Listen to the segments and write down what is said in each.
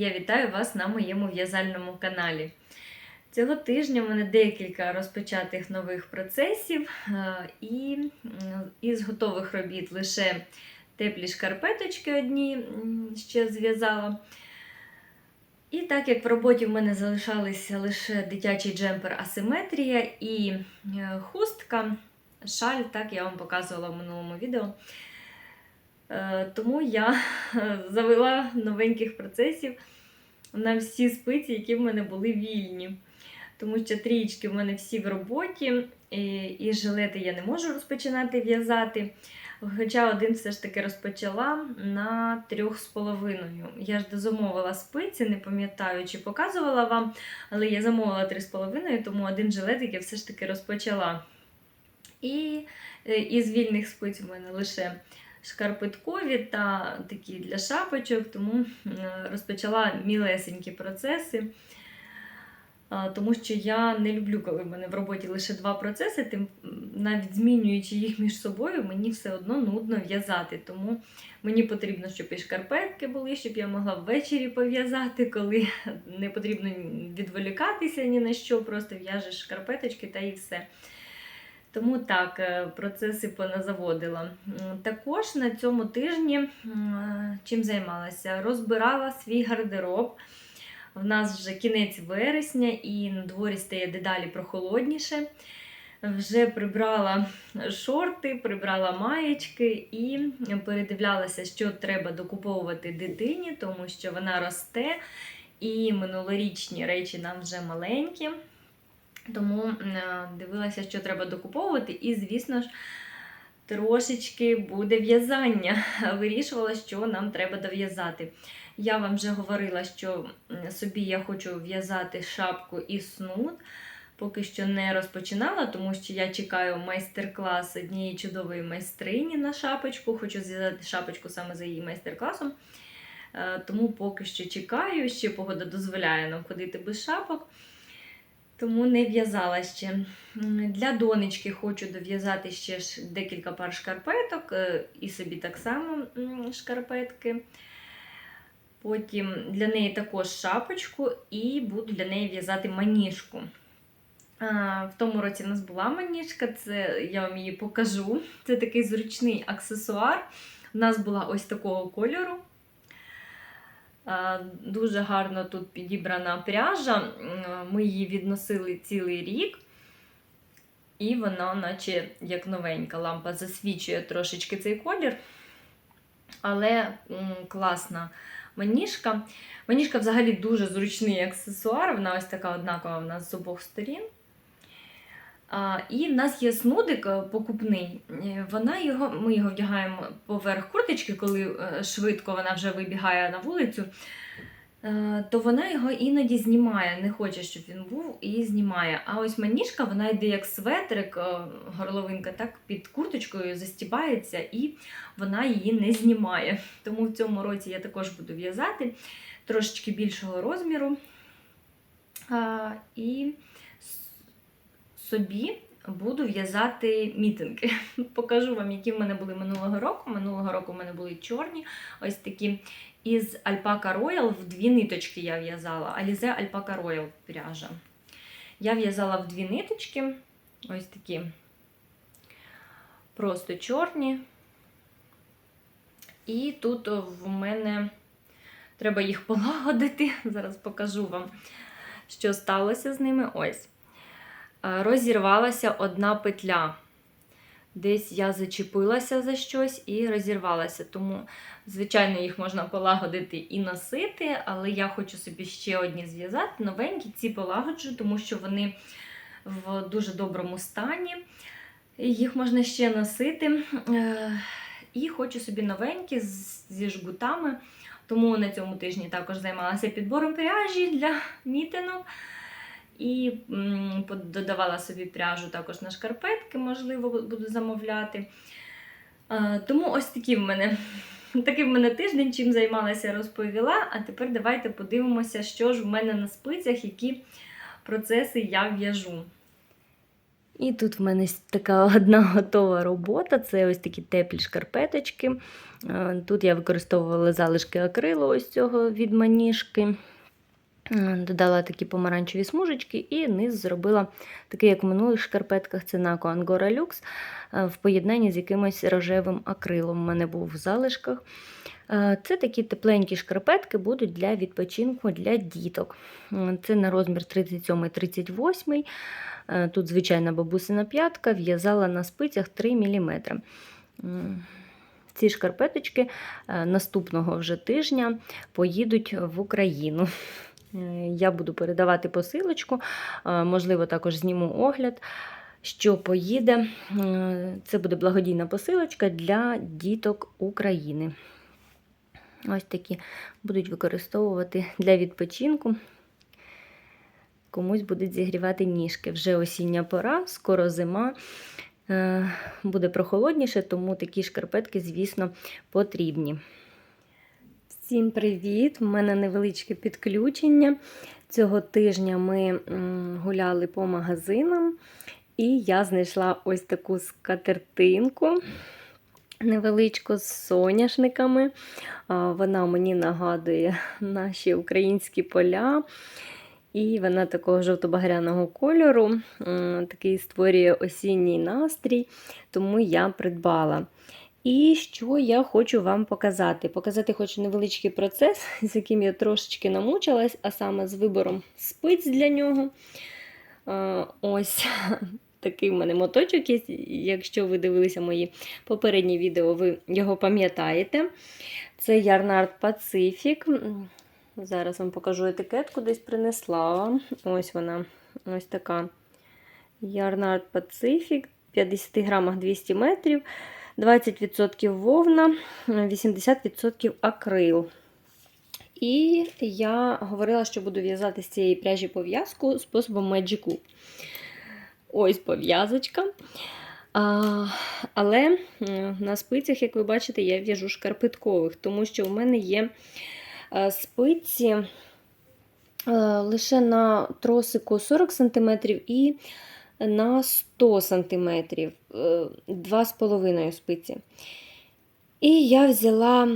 я вітаю вас на моєму в'язальному каналі. Цього тижня в мене декілька розпочатих нових процесів, е, і із готових робіт лише теплі шкарпеточки одні ще зв'язала. І так як в роботі в мене залишалися лише дитячий джемпер асиметрія і е, хустка, шаль, так я вам показувала в минулому відео. Е, Тому я завела новеньких процесів на всі спиці, які в мене були вільні. Тому що трієчки в мене всі в роботі, і, і жилети я не можу розпочинати в'язати. Хоча один все ж таки розпочала на трьох з половиною. Я ж дозамовила спиці, не пам'ятаю, чи показувала вам, але я замовила три з половиною, тому один жилетик я все ж таки розпочала. І е, із вільних спиць у мене лише шкарпеткові та такі для шапочок, тому е, розпочала мілесенькі процеси. Тому що я не люблю, коли в мене в роботі лише два процеси, тим навіть змінюючи їх між собою, мені все одно нудно в'язати. Тому мені потрібно, щоб і шкарпетки були, щоб я могла ввечері пов'язати, коли не потрібно відволікатися ні на що, просто в'яжеш шкарпеточки та і все. Тому так, е, процеси поназаводила. Також на цьому тижні чим займалася? Розбирала свій гардероб. В нас вже кінець вересня і на дворі стає дедалі прохолодніше. Вже прибрала шорти, прибрала маєчки і передивлялася, що треба докуповувати дитині, тому що вона росте, і минулорічні речі нам вже маленькі. Тому е, дивилася, що треба докуповувати, і, звісно ж, трошечки буде в'язання. Вирішувала, що нам треба дов'язати. Я вам вже говорила, що собі я хочу в'язати шапку і снуд. Поки що не розпочинала, тому що я чекаю майстер-клас однієї чудової майстрині на шапочку. Хочу зв'язати шапочку саме за її майстер-класом. Е, Тому поки що чекаю, ще погода дозволяє нам ходити без шапок. Тому не в'язала ще. Для донечки хочу дов'язати ще декілька пар шкарпеток, е, і собі так само шкарпетки. Потім для неї також шапочку і буду для неї в'язати маніжку. В тому році в нас була маніжка, це я вам її покажу. Це такий зручний аксесуар. У нас була ось такого кольору. А, Дуже гарно тут підібрана пряжа. Ми її відносили цілий рік. І вона, наче як новенька лампа, засвічує трошечки цей колір. Але класна маніжка. Маніжка взагалі дуже зручний аксесуар. Вона ось така однакова в нас з обох сторін. І в нас є снудик е, покупний. Е, Вона його, ми його вдягаємо поверх курточки, коли е, швидко вона вже вибігає на вулицю. То вона його іноді знімає, не хоче, щоб він був, і знімає. А ось маніжка, вона йде як светрик, горловинка, так під курточкою застібається, і вона її не знімає. Тому в цьому році я також буду в'язати трошечки більшого розміру. І собі буду в'язати мітинги. Покажу вам, які в мене були минулого року. Минулого року в мене були чорні, ось такі. Із Alpaca Royal в дві ниточки я в'язала. Alize Alpaca Royal пряжа. Я в'язала в дві ниточки. Ось такі просто чорні. І тут в мене треба їх полагодити. Зараз покажу вам, що сталося з ними. Ось. Розірвалася одна петля. Десь я зачепилася за щось і розірвалася. Тому, звичайно, їх можна полагодити і носити, але я хочу собі ще одні зв'язати. Новенькі ці полагоджу, тому що вони в дуже доброму стані. Їх можна ще носити. Е, І хочу собі новенькі зі жгутами. Тому на цьому тижні також займалася підбором пряжі для мітинок. І додавала собі пряжу також на шкарпетки, можливо, буду замовляти. Тому ось такі в мене, такий в мене тиждень, чим займалася, розповіла. А тепер давайте подивимося, що ж в мене на спицях, які процеси я в'яжу. І тут в мене така одна готова робота. Це ось такі теплі шкарпеточки. Тут я використовувала залишки акрилу ось цього від маніжки. Додала такі помаранчеві смужечки і низ зробила такий, як в минулих шкарпетках, це Naco Angora Lux е, в поєднанні з якимось рожевим акрилом. У мене був в залишках. Е, Це такі тепленькі шкарпетки будуть для відпочинку для діток. Це на розмір 37-38. Е, Тут звичайна бабусина п'ятка, в'язала на спицях 3 мм. Ці шкарпеточки наступного вже тижня поїдуть в Україну. Е, Я буду передавати посилочку, е, можливо, також зніму огляд, що поїде. Е, Це буде благодійна посилочка для діток України. Ось такі будуть використовувати для відпочинку. Комусь будуть зігрівати ніжки. Вже осіння пора, скоро зима. Буде прохолодніше, тому такі шкарпетки, звісно, потрібні. Всім привіт! У мене невеличке підключення. Цього тижня ми гуляли по магазинам, і я знайшла ось таку скатертинку невеличку з соняшниками. Вона мені нагадує наші українські поля. І вона такого жовто-багряного кольору, такий створює осінній настрій, тому я придбала. І що я хочу вам показати? Показати хочу невеличкий процес, з яким я трошечки намучилась, а саме з вибором спиць для нього. Ось такий в мене моточок є. Якщо ви дивилися мої попередні відео, ви його пам'ятаєте. Це Ярнард Pacific. Зараз вам покажу етикетку, десь принесла. Ось вона, ось така. Ярнард Pacific, 50 грамах 200 метрів, 20% вовна, 80% акрил. І я говорила, що буду в'язати з цієї пряжі пов'язку способом Magic. Ось пов'язочка. А, але на спицях, як ви бачите, я в'яжу шкарпеткових, тому що в мене є е, спиці е, лише на тросику 40 см і на 100 см, 2,5 спиці. І я взяла,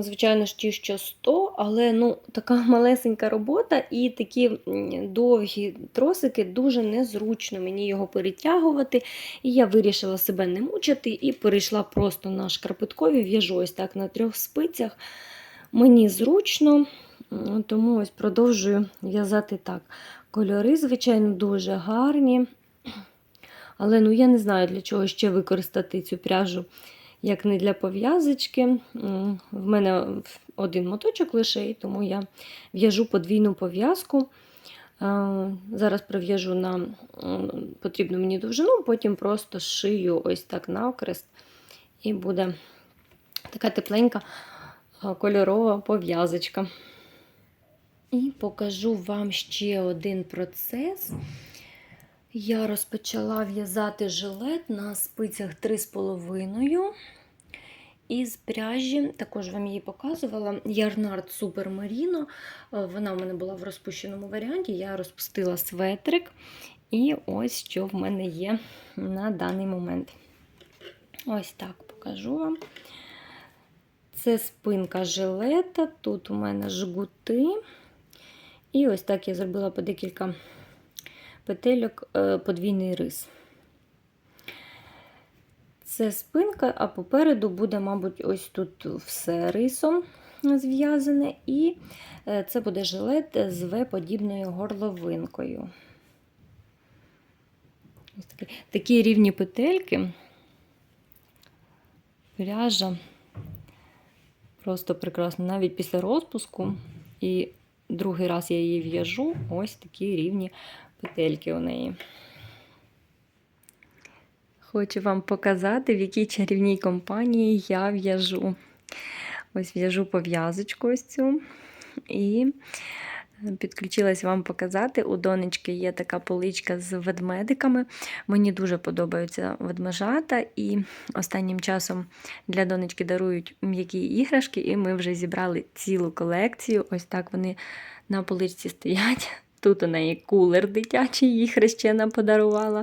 звичайно ж, ті, що 100, але ну, така малесенька робота, і такі довгі тросики дуже незручно мені його перетягувати. І я вирішила себе не мучити і перейшла просто на шкарпеткові, в'яжу ось так на трьох спицях. Мені зручно, тому ось продовжую в'язати так. Кольори, звичайно, дуже гарні. Але ну, я не знаю, для чого ще використати цю пряжу як не для пов'язочки. В мене один моточок лише, і тому я в'яжу подвійну пов'язку. Зараз прив'яжу на потрібну мені довжину, потім просто шию ось так навкрест, і буде така тепленька кольорова пов'язочка. І покажу вам ще один процес. Я розпочала в'язати жилет на спицях 3,5 із пряжі, також вам її показувала, Ярнард Супер Маріно. Вона в мене була в розпущеному варіанті. Я розпустила светрик. І ось що в мене є на даний момент. Ось так покажу вам. Це спинка жилета, тут у мене жгути. І ось так я зробила по декілька петельок е, подвійний рис. Це спинка, а попереду буде, мабуть, ось тут все рисом зв'язане, і е, це буде жилет з В-подібною горловинкою. Ось такі, такі рівні петельки, пряжа просто прекрасно. Навіть після розпуску, і другий раз я її в'яжу, ось такі рівні петельки у неї. Хочу вам показати, в якій чарівній компанії я в'яжу. Ось в'яжу пов'язочку ось цю. І підключилась вам показати. У донечки є така поличка з ведмедиками. Мені дуже подобаються ведмежата, і останнім часом для донечки дарують м'які іграшки, і ми вже зібрали цілу колекцію. Ось так вони на поличці стоять. Тут у неї кулер дитячий, їй хрещена подарувала.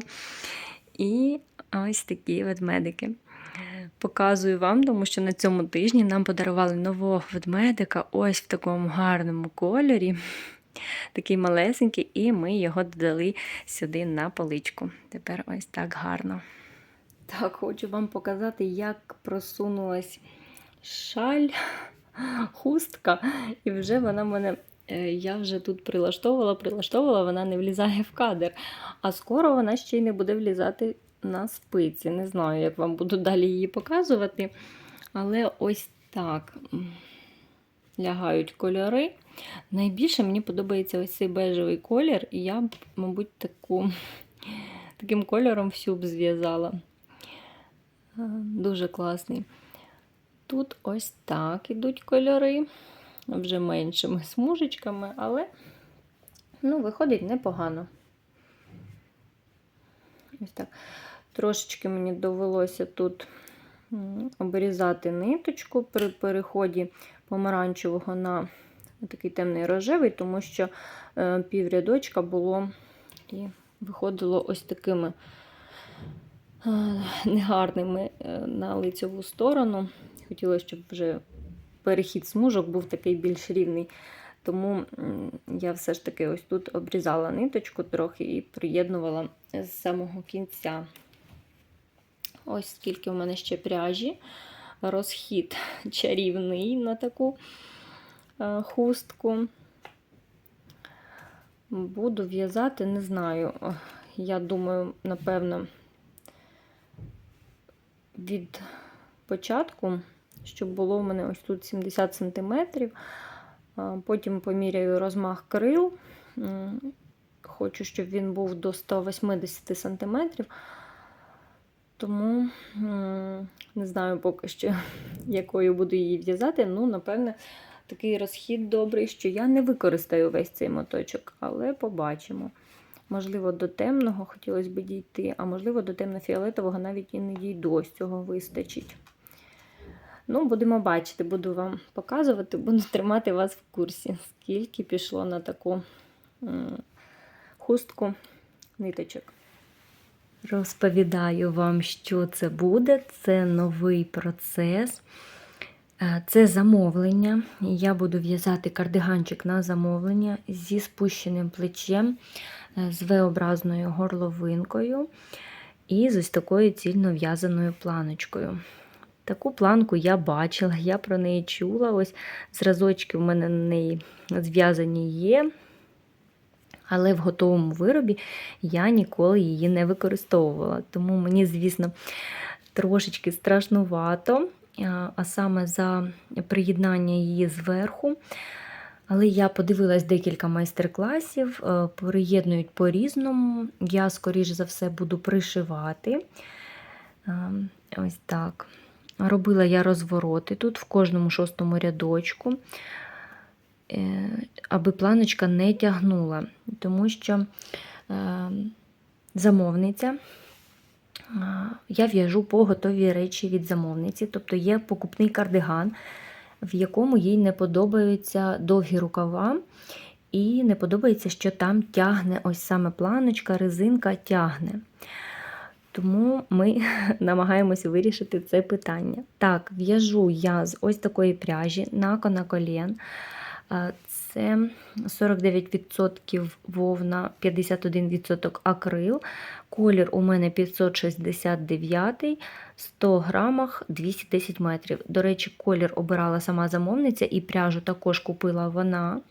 І ось такі ведмедики. Показую вам, тому що на цьому тижні нам подарували нового ведмедика ось в такому гарному кольорі. Такий малесенький, і ми його додали сюди на поличку. Тепер ось так гарно. Так, хочу вам показати, як просунулась шаль, хустка, і вже вона в мене. Е, Я вже тут прилаштовувала, прилаштовувала, вона не влізає в кадр. А скоро вона ще й не буде влізати на спиці. Не знаю, як вам буду далі її показувати. Але ось так лягають кольори. Найбільше мені подобається ось цей бежевий колір, і я б, мабуть, таку, таким кольором всю б зв'язала. Е, Дуже класний. Тут ось так ідуть кольори, вже меншими смужечками, але ну, виходить непогано. Ось так. Трошечки мені довелося тут обрізати ниточку при переході помаранчевого на такий темний рожевий, тому що е, піврядочка було і виходило ось такими е, негарними е, на лицеву сторону. Хотілося, щоб вже перехід смужок був такий більш рівний. Тому я все ж таки ось тут обрізала ниточку трохи і приєднувала з самого кінця. Ось скільки в мене ще пряжі. Розхід чарівний на таку е, хустку. Буду в'язати, не знаю. Я думаю, напевно, від початку, щоб було в мене ось тут 70 см. Потім поміряю розмах крил. Хочу, щоб він був до 180 см. Тому не знаю поки що, якою буду її в'язати. Ну, напевне, такий розхід добрий, що я не використаю весь цей моточок, але побачимо. Можливо, до темного хотілося б дійти, а можливо, до темно-фіолетового навіть і не дійду, ось цього вистачить. Ну, будемо бачити, буду вам показувати, буду тримати вас в курсі, скільки пішло на таку хустку ниточок. Розповідаю вам, що це буде. Це новий процес. Е, Це замовлення. Я буду в'язати кардиганчик на замовлення зі спущеним плечем, е, з V-образною горловинкою і з ось такою цільно в'язаною планочкою. Таку планку я бачила, я про неї чула. Ось зразочки в мене на неї зв'язані є. Але в готовому виробі я ніколи її не використовувала. Тому мені, звісно, трошечки страшнувато, а- саме за приєднання її зверху. Але я подивилась декілька майстер-класів, е, приєднують по-різному. Я, скоріш за все, буду пришивати. Е, Ось так. Робила я розвороти тут в кожному шостому рядочку, е, аби планочка не тягнула, тому що е, замовниця. е, Я в'яжу по готовій речі від замовниці, тобто є покупний кардиган, в якому їй не подобаються довгі рукава, і не подобається, що там тягне ось саме планочка, резинка тягне. Тому ми намагаємося вирішити це питання. Так, в'яжу я з ось такої пряжі на. Е, Це 49% вовна, 51% акрил. Колір у мене 569, 100 грамах 210 метрів. До речі, колір обирала сама замовниця і пряжу також купила вона.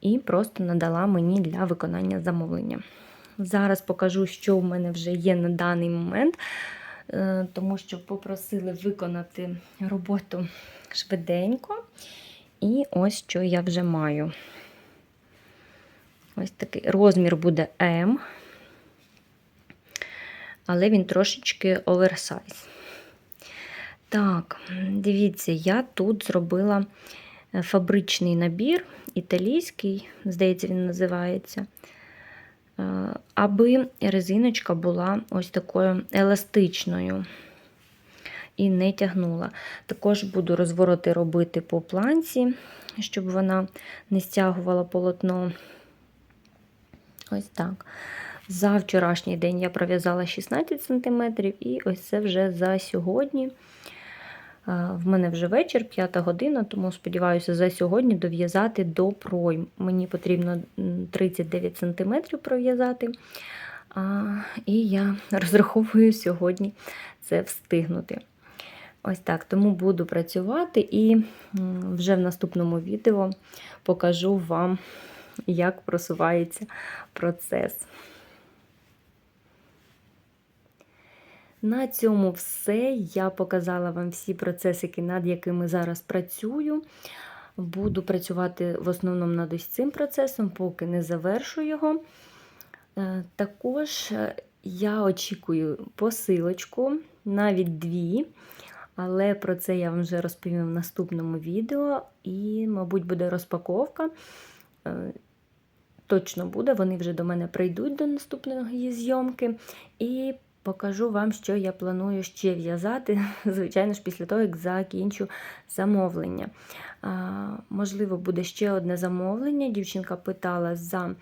І просто надала мені для виконання замовлення. Зараз покажу, що в мене вже є на даний момент, е, тому що попросили виконати роботу швиденько. І ось що я вже маю. Ось такий розмір буде М, але він трошечки оверсайз. Так, дивіться, я тут зробила е, фабричний набір, італійський, здається, він називається. Е, Аби резиночка була ось такою еластичною і не тягнула. Також буду розвороти робити по планці, щоб вона не стягувала полотно. Ось так. За вчорашній день я пров'язала 16 см, і ось це вже за сьогодні. В мене вже вечір, 5 година, тому сподіваюся, за сьогодні дов'язати до пройм. Мені потрібно 39 см пров'язати. І я розраховую сьогодні це встигнути. Ось так, тому буду працювати і вже в наступному відео покажу вам, як просувається процес. На цьому все. Я показала вам всі процесики, над якими зараз працюю. Буду працювати в основному над ось цим процесом, поки не завершу його. Е, Також е, я очікую посилочку, навіть дві, але про це я вам вже розповім в наступному відео. І, мабуть, буде розпаковка. Е, Точно буде, вони вже до мене прийдуть до наступної зйомки. І покажу вам, що я планую ще в'язати, звичайно ж, після того, як закінчу замовлення. Можливо, буде ще одне замовлення. Дівчинка питала за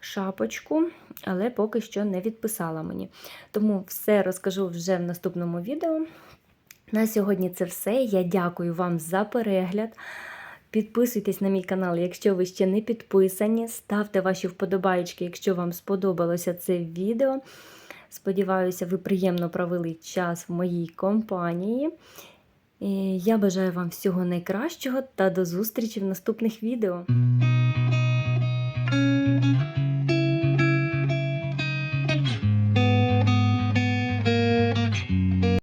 шапочку, але поки що не відписала мені. Тому все розкажу вже в наступному відео. На сьогодні це все. Я дякую вам за перегляд. Підписуйтесь на мій канал, якщо ви ще не підписані. Ставте ваші вподобайки, якщо вам сподобалося це відео. Сподіваюся, ви приємно провели час в моїй компанії. Я бажаю вам всього найкращого та до зустрічі в наступних відео.